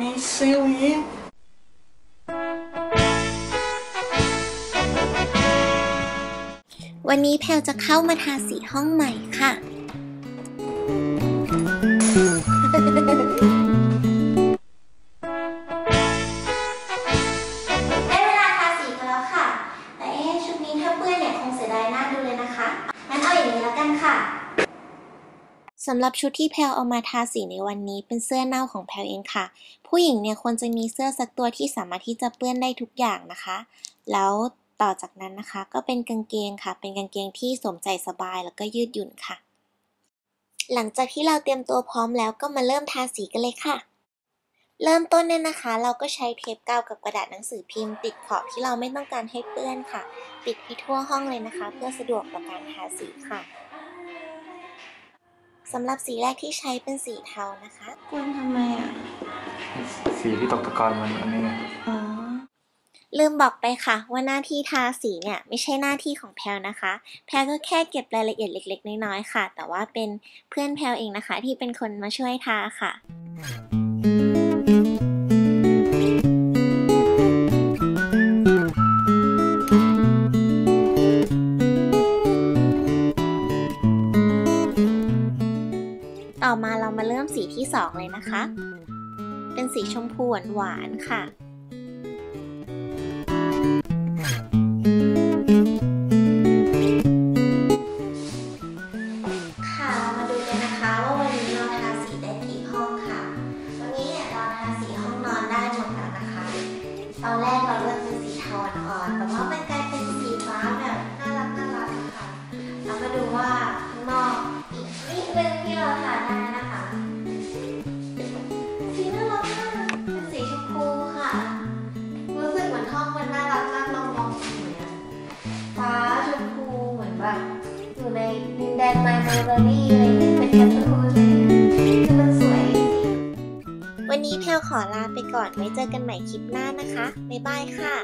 มีซิลยิงวันนี้แพลจะเข้ามาทาสีห้องใหม่ค่ะ สำหรับชุดที่แพลวเอามาทาสีในวันนี้เป็นเสื้อเน่าของแพลวเองค่ะ ผู้หญิงเนี่ยควรจะมีเสื้อสักตัวที่สามารถที่จะเปื้อนได้ทุกอย่างนะคะ แล้วต่อจากนั้นนะคะก็เป็นกางเกงค่ะ เป็นกางเกงที่สวมใส่สบายแล้วก็ยืดหยุ่นค่ะ หลังจากที่เราเตรียมตัวพร้อมแล้วก็มาเริ่มทาสีกันเลยค่ะ เริ่มต้นเนี่ยนะคะ เราก็ใช้เทปกาวกับกระดาษหนังสือพิมพ์ ติดขอบที่เราไม่ต้องการให้เปื้อนค่ะติดให้ทั่วห้องเลยนะคะ เพื่อสะดวกต่อการทาสีค่ะ สำหรับสีแรกที่ใช้เป็นสีเทานะคะกวนทำไมอะ สีที่ตกตะกอนมันอันนี้ไงอ๋อ ลืมบอกไปค่ะ ว่าหน้าที่ทาสีเนี่ยไม่ใช่หน้าที่ของแพลนะคะ แพลก็แค่เก็บรายละเอียดเล็ก ๆ น้อยๆค่ะ แต่ว่าเป็นเพื่อนแพลเองนะคะ ที่เป็นคนมาช่วยทาค่ะ รามาเริ่มสีที่สองเลยนะคะ เป็นสีชมพูหวานๆค่ะค่ะเรามาดูกันนะคะว่าวันนี้เราทาสีได้กี่ห้องค่ะวันนี้เนี่ยเราทาสีห้องนอนได้หมดแล้วนะคะตอนแรกเราเลือกเป็นสีเทาอ่อนๆแต่ว่ามันกลายเป็นสีฟ้าแบบน่ารักน่ารักค่ะเรามาดูว่าข้างนอกอีกนิดนึงที่เราทาได้ ไมโมเดอรี่อะไรอย่างเงี้ยเป็นการ์ตูนคือมันสวย วันนี้แพลวขอลาไปก่อนไว้เจอกันใหม่คลิปหน้านะคะ บ๊ายบายค่ะ